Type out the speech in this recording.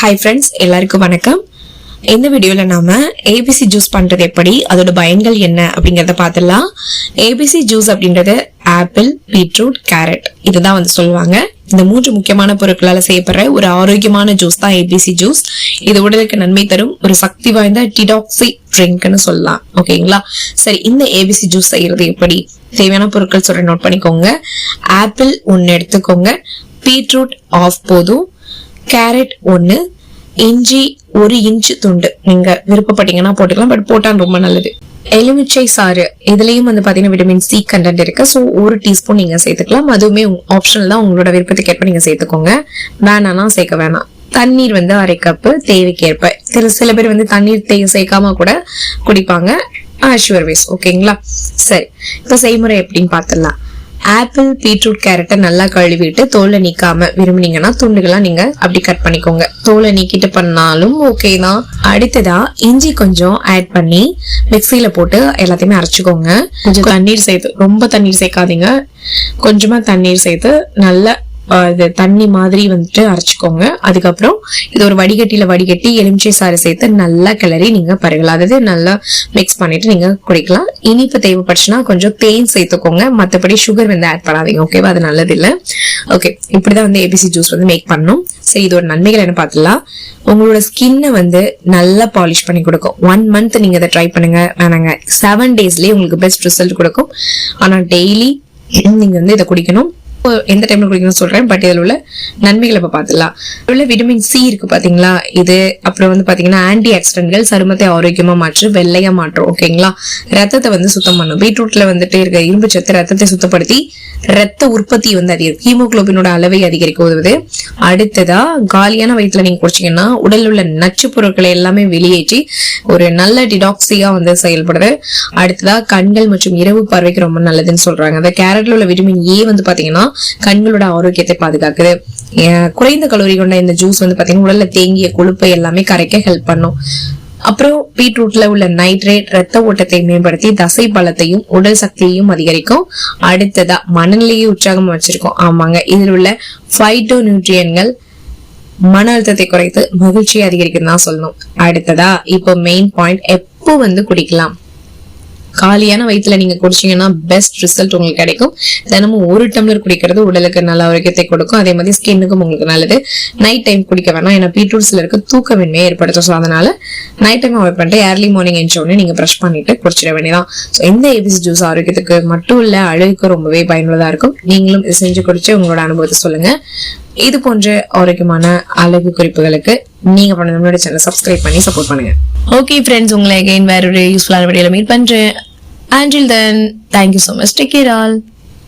Hi friends எல்லாருக்கும் வணக்கம். இந்த வீடியோவில் நாம் ஏபிசி ஜூஸ் பண்ணுறது எப்படி அதோட பயன்கள் என்ன அப்படிங்கிறத பார்த்துடலாம் ஏபிசி ஜூஸ் அப்படின்றது ஆப்பிள் பீட்ரூட் கேரட் இதுதான் வந்து சொல்லுவாங்க. இந்த மூன்று முக்கியமான பொருட்களால் செய்யப்படுற ஒரு ஆரோக்கியமான ஜூஸ் தான் ஏபிசி ஜூஸ் இது உடலுக்கு நன்மை தரும் ஒரு சக்தி வாய்ந்த டிடாக்சி ட்ரிங்க்னு சொல்லலாம். ஓகேங்களா? சரி இந்த ஏபிசி ஜூஸ் செய்யறது எப்படி? தேவையான பொருட்கள் சொல்ற நோட் பண்ணிக்கோங்க. ஆப்பிள் ஒன்று எடுத்துக்கோங்க. பீட்ரூட் ஆஃப் போதும். கேரட் ஒன்று இஞ்சி ஒரு இன்ச்சு துண்டு. நீங்க விருப்பப்பட்டீங்கன்னா போட்டுக்கலாம் பட் போட்டால் ரொம்ப நல்லது. எலுமிச்சை சாறு இதுலயும் வந்து பாத்தீங்கன்னா விட்டமின் சி கண்டென்ட் இருக்கு. ஸோ ஒரு டீஸ்பூன் நீங்க சேர்த்துக்கலாம். அதுவுமே ஆப்ஷனல் தான். உங்களோட விருப்பத்துக்கு ஏற்ப நீங்க சேர்த்துக்கோங்க. வேணாம்னா சேர்க்க வேணாம். தண்ணீர் வந்து அரை கப்பு தேவைக்கேற்ப. சில சில பேர் வந்து தண்ணீர் தே சேர்க்காம கூட குடிப்பாங்க. ஷுவர் வேஸ் ஓகேங்களா சரி. இப்போ செய்முறை எப்படின்னு பார்த்துடலாம். ஆப்பிள் பீட்ரூட் கேரட்டை நல்லா கழுவிட்டு தோலை நீக்காம விரும்புனீங்கன்னா துண்டுகளாக நீங்க அப்படி கட் பண்ணிக்கோங்க. தோலை நீக்கிட்டு பண்ணாலும் ஓகே தான். அடுத்ததா இஞ்சி கொஞ்சம் ஆட் பண்ணி மிக்சியில போட்டு எல்லாத்தையுமே அரைச்சிக்கோங்க. கொஞ்சம் தண்ணீர் சேர்த்து ரொம்ப தண்ணீர் சேர்க்காதீங்க. கொஞ்சமா தண்ணீர் சேர்த்து நல்லா இது தண்ணி மாதிரி வந்துட்டு அரைச்சிக்கோங்க. அதுக்கப்புறம் இது ஒரு வடிகட்டியில வடிகட்டி எலுமிச்சை சாறு சேர்த்து நல்லா கிளறி நீங்க பருகலாம் அதாவது நல்லா மிக்ஸ் பண்ணிட்டு நீங்க குடிக்கலாம். இனிப்பு தேவைப்பட்டுச்சுன்னா கொஞ்சம் தேன் சேர்த்துக்கோங்க. மற்றபடி சுகர் வந்து ஆட் பண்ணாதீங்க ஓகேவா அது நல்லது ஓகே ஓகே இப்படிதான் வந்து ஏபிசி ஜூஸ் வந்து மேக் பண்ணணும் சரி இதோட நன்மைகள் என்ன பார்த்துலாம் உங்களோட ஸ்கின்னை வந்து நல்லா பாலிஷ் பண்ணி கொடுக்கும். ஒன் மந்த் நீங்க இதை ட்ரை பண்ணுங்க. வேணாங்க. செவன் டேஸ்லயே உங்களுக்கு பெஸ்ட் ரிசல்ட் கொடுக்கும். ஆனா டெய்லி நீங்க வந்து இதை குடிக்கணும். இப்போ எந்த டைம்ல குடிக்கணும்னு சொல்றேன் பட் இதில் உள்ள நன்மைகளை இப்போ பார்த்துடலாம். உள்ள விட்டமின் சி இருக்கு பாத்தீங்களா? இது அப்புறம் வந்து பாத்தீங்கன்னா ஆன்டி ஆக்சிடென்ட்கள் சருமத்தை ஆரோக்கியமா மாற்று வெள்ளையா மாற்றும் ஓகேங்களா? ரத்தத்தை வந்து சுத்தம் பண்ணும். பீட்ரூட்ல வந்துட்டு இருக்க இரும்பு சத்து ரத்தத்தை சுத்தப்படுத்தி ரத்த உற்பத்தி வந்து அதிகரிக்கும். ஹீமோகுளோபினோட அளவை அதிகரிக்க உதவுது. அடுத்ததா காலியான வயிற்றுல நீங்க குடிச்சீங்கன்னா உடல் உள்ள நச்சு பொருட்களை எல்லாமே வெளியேற்றி ஒரு நல்ல டிடாக்சியா வந்து செயல்படுது. அடுத்ததா கண்கள் மற்றும் இரவு பார்வைக்கு ரொம்ப நல்லதுன்னு சொல்றாங்க. அந்த கேரட்ல உள்ள விட்டமின் ஏ வந்து பாத்தீங்கன்னா கண்களோட ஆரோக்கியத்தை பாதுகாக்குது. குறைந்த கலோரி கொண்ட இந்த ஜூஸ் வந்து பாத்தீங்கன்னா உடல்ல தேங்கிய கொழுப்பை எல்லாமே கரைக்க ஹெல்ப் பண்ணும். அப்புறம் பீட்ரூட்ல உள்ள நைட்ரேட் ரத்த ஓட்டத்தை மேம்படுத்தி தசை பலத்தையும் உடல் சக்தியையும் அதிகரிக்கும். அடுத்ததா மனநிலையை உற்சாகம் வச்சிருக்கோம். ஆமாங்க இதில் உள்ள ஃபைட்டோ நியூட்ரியன்கள் மன அழுத்தத்தை குறைத்து மகிழ்ச்சியை அதிகரிக்கும் தான் சொல்லணும். அடுத்ததா இப்போ மெயின் பாயிண்ட் எப்போ வந்து குடிக்கலாம்? காலியான வயிற்றுல நீங்க குடிச்சீங்கன்னா பெஸ்ட் ரிசல்ட் உங்களுக்கு கிடைக்கும். தினமும் ஒரு டம்ளர் குடிக்கிறது உடலுக்கு நல்ல ஆரோக்கியத்தை கொடுக்கும். அதே மாதிரி ஸ்கின்னுக்கும் உங்களுக்கு நல்லது. நைட் டைம் குடிக்க வேணாம். ஏன்னா பீட்ரூட்ஸ்ல இருக்க தூக்கமின்மையை ஏற்படுத்தும். ஸோ அதனால நைட் டைம் அவாய்ட் பண்ணிட்டு ஏர்லி மார்னிங் எஞ்ச உடனே நீங்க ப்ரஷ் பண்ணிட்டு குடிச்சிட வேண்டியதான் ஸோ இந்த ஏபிசி ஜூஸ் ஆரோக்கியத்துக்கு மட்டும் இல்ல அழகுக்கு ரொம்பவே பயனுள்ளதா இருக்கும். நீங்களும் செஞ்சு குடிச்சு உங்களோட அனுபவத்தை சொல்லுங்க. இது போன்ற ஆரோக்கியமான அழகு குறிப்புகளுக்கு நீங்க பண்ண நம்மளோட சேனல் சப்ஸ்கிரைப் பண்ணி சப்போர்ட் பண்ணுங்க. ஓகே ஃப்ரெண்ட்ஸ் உங்களை அகைன் வேற ஒரு யூஸ்ஃபுல்லான வீடியோல மீட் பண்றேன். Until then thank you so much take care all